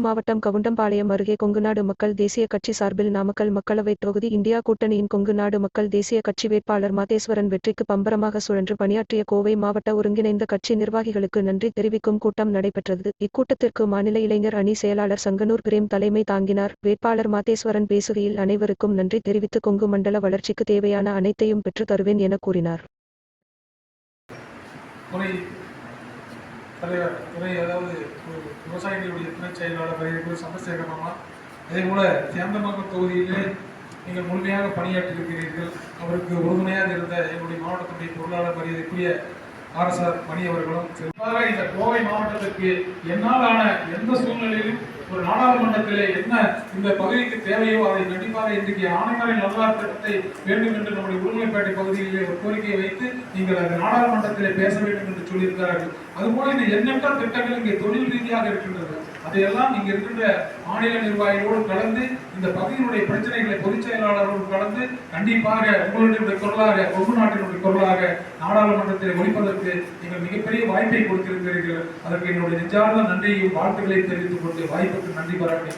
மாவட்டம் கவுண்டம்பாளையம் அருகே கொங்குநாடு மக்கள் தேசிய கட்சி சார்பில் நாமக்கல் மக்களவைத் தொகுதி இந்தியா கூட்டணியின் கொங்குநாடு மக்கள் தேசிய கட்சி வேட்பாளர் மாதேஸ்வரன் வெற்றிக்கு பம்பரமாக சுழன்று பணியாற்றிய கோவை மாவட்ட ஒருங்கிணைந்த கட்சி நிர்வாகிகளுக்கு நன்றி தெரிவிக்கும் கூட்டம் நடைபெற்றது. இக்கூட்டத்திற்கு மாநில இளைஞர் அணி செயலாளர் சங்கனூர் பிரேம் தலைமை தாங்கினார். வேட்பாளர் மாதேஸ்வரன் பேசுகையில் அனைவருக்கும் நன்றி தெரிவித்து கொங்கு மண்டல வளர்ச்சிக்கு தேவையான அனைத்தையும் பெற்றுத் தருவேன் என கூறினார். தலைவர் துறை அதாவது விவசாயிகளுடைய துணை செயலாளர் மரியாதைக்குரிய சந்திரசேகர் மாமா அதே போல சேந்தமங்கலம் தொகுதியிலே நீங்கள் முழுமையாக பணியாற்றியிருக்கிறீர்கள். அவருக்கு உறுதுணையாக இருந்த எங்களுடைய மாவட்டத்துடைய பொருளாளர் மரியாதைக்குரிய ஆர்எஸ்ஆர் மணி அவர்களும் சிறப்பாக இந்த கோவை மாவட்டத்திற்கு என்னால் ஆன எந்த சூழ்நிலையிலும் ஒரு நாடாளுமன்றத்திலே என்ன இந்த பகுதிக்கு தேவையோ அதை கண்டிப்பாக இன்றைக்கு ஆணைமலை நல்லார் திட்டத்தை வேண்டும் என்று நம்முடைய உருளைப்பேட்டை பகுதியிலே ஒரு கோரிக்கையை வைத்து நீங்கள் அந்த நாடாளுமன்றத்திலே பேச வேண்டும் என்று சொல்லியிருக்கிறார்கள். அதுபோல இந்த எண்ணற்ற திட்டங்கள் இங்கே தொழில் ரீதியாக இருக்கின்றது. அதையெல்லாம் இங்க இருக்கின்ற மாநில நிர்வாகிகளோடு கலந்து இந்த பகுதியினுடைய பிரச்சனைகளை பொதுச் செயலாளரோடு கலந்து கண்டிப்பாக உங்களுடைய குரலாக கொங்கு நாட்டினுடைய குரலாக நாடாளுமன்றத்தில் ஒழிப்பதற்கு நீங்கள் மிகப்பெரிய வாய்ப்பை கொடுத்திருக்கிறீர்கள். அதற்கு என்னுடைய நெஞ்சார்ந்த நன்றியையும் வாழ்த்துக்களை தெரிவித்துக் கொண்டு வாய்ப்புக்கு நன்றி பாராட்டி